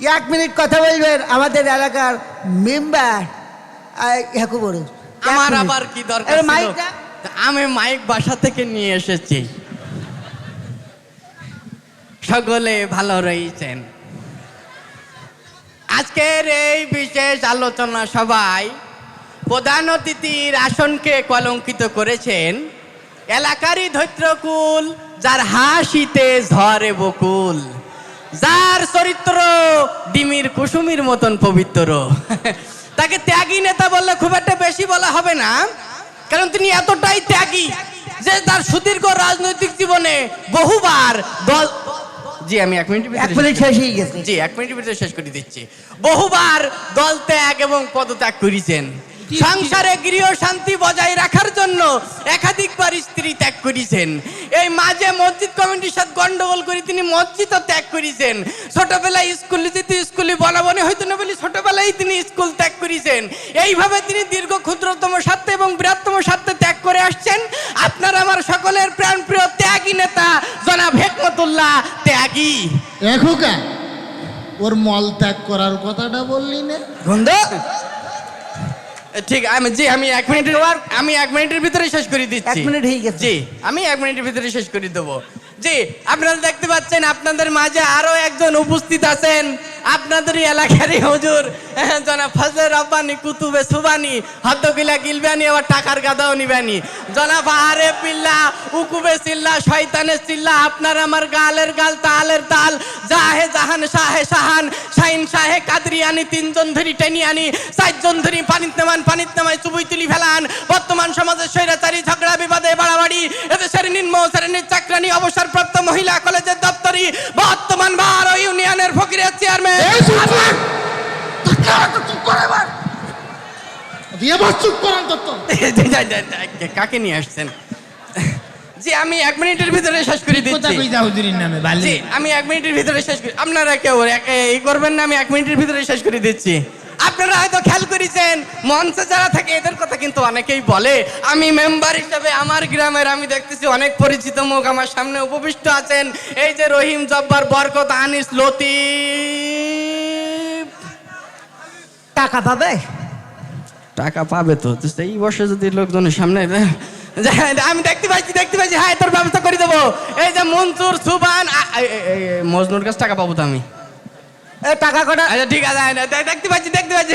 এক মিনিট কথা বলবেন আমাদের এলাকার মেম্বার আমার আবার কি দরকার? মাইকটা আমি মাইক বাসা থেকে নিয়ে এসেছি। সকলে ভালো রয়েছেন। আজকের এই বিশেষ আলোচনা সবাই প্রধান অতিথির আসনকে কলঙ্কিত করেছেন এলাকারই ধৈত্রকুল যার হাসিতে ঝরে বকুল। যার চরিত্র ডিমির কুসুমির মতন পবিত্র। তাকে ত্যাগী নেতা বললে খুব একটা বেশি বলা হবে না কারণ তিনি এতটাই ত্যাগী যে তার সুদীর্ঘ রাজনৈতিক জীবনে বহুবার দল জি আমি এক মিনিট এক মিনিট শেষ হয়ে গেছে। জি এক মিনিটের ভিতরে শেষ করে দিচ্ছি। বহুবার দল ত্যাগ এবং পদত্যাগ করেছেন। সংসারে গৃহ শান্তি বজায় জন্য একাধিকবার স্ত্রী ত্যাগ করেছেন। এই মাঝে মসজিদ কমিটির সাথে গন্ডগোল করে তিনি মসজিদও ত্যাগ করেছেন। ছোটবেলায় স্কুলে যেতে স্কুলে বনাবনি হইতো না বলে ছোটবেলায় তিনি স্কুল ত্যাগ করেছেন। এইভাবে তিনি দীর্ঘ ক্ষুদ্রতম স্বার্থে এবং বৃহত্তম স্বার্থে ত্যাগ করে আসছেন। আপনার আমার সকলের প্রাণপ্রিয় ত্যাগী নেতা জনাব হেকমতুল্লাহ ত্যাগী। এখোকা ওর মল ত্যাগ করার কথাটা বললি না? গন্ধ ঠিক আমি জি আমি এক মিনিটের আমি এক মিনিটের ভিতরে শেষ করে দিচ্ছি। এক মিনিট হয়ে গেছে। জি আমি এক মিনিটের ভিতরে শেষ করে দেবো। জি আপনারা দেখতে পাচ্ছেন আপনাদের মাঝে আরও একজন উপস্থিত আছেন। আপনাদেরই এলাকারই হুজুর হ্যাঁ, জনাব ফজলে রব্বানি কুতুবে সুবানি হদ্দকিলা গিলবানি আবার টাকার গাদাও নিবানি। জনাব আরে পিল্লা উকুবে চিল্লা শয়তানের চিল্লা আপনার আমার গালের গাল তালের তাল জাহে জাহান শাহে শাহান শাহিন শাহে কাদরিয়ানি তিনজন ধরি টেনি আনি চারজন ধরি পানিত নামান পানিত নামায় চুবুই তুলি ফেলান। বর্তমান সমাজের স্বৈরাচারী ঝগড়া বিবাদে বাড়াবাড়ি এদেশের নিম্ন শ্রেণির চাকরানি অবসরপ্রাপ্ত মহিলা কলেজের দপ্তরি বর্তমান বার ও চেয়ারম্যান এই চুপ। কর! তাকে তো চুপ করে এবার। দিয়ে বস চুপ করান তো তো। কাকে নিয়ে আসছেন? জি আমি এক মিনিটের ভিতরে শেষ করে দিচ্ছি। আমি এক মিনিটের ভিতরে শেষ করি আপনারা কেউ এই করবেন না আমি এক মিনিটের ভিতরে শেষ করে দিচ্ছি। আপনারা হয়তো খেয়াল করেছেন মঞ্চে যারা থাকে এদের কথা কিন্তু অনেকেই বলে। আমি মেম্বার হিসেবে আমার গ্রামের আমি দেখতেছি অনেক পরিচিত মুখ আমার সামনে উপবিষ্ট আছেন। এই যে রহিম জব্বার বরকত আনিস লতিফ। টাকা পাবে? টাকা পাবে তো সেই বর্ষে যদি লোকজনের সামনে আমি দেখতে পাচ্ছি দেখতে পাচ্ছি হ্যাঁ তোর ব্যবস্থা করে দেবো। এই যে মনসুর সুবান এই- এই- এই- এই মজনুর কাছে টাকা পাবো তো আমি। টাকা কটা? আচ্ছা ঠিক আছে দেখতে পাচ্ছি দেখতে পাচ্ছি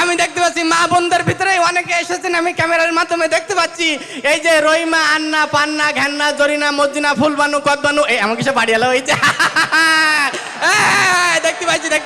আমি দেখতে পাচ্ছি, মা বোনদের ভিতরে অনেকে এসেছেন, আমি ক্যামেরার মাধ্যমে দেখতে পাচ্ছি। এই যে রইমা আন্না, পান্না, ঘ্যান্না, জরিনা মজিনা ফুলবানু, কদবানু, এই, আমাকে সব বাড়ি এলো এই যে দেখতে পাচ্ছি, দেখতে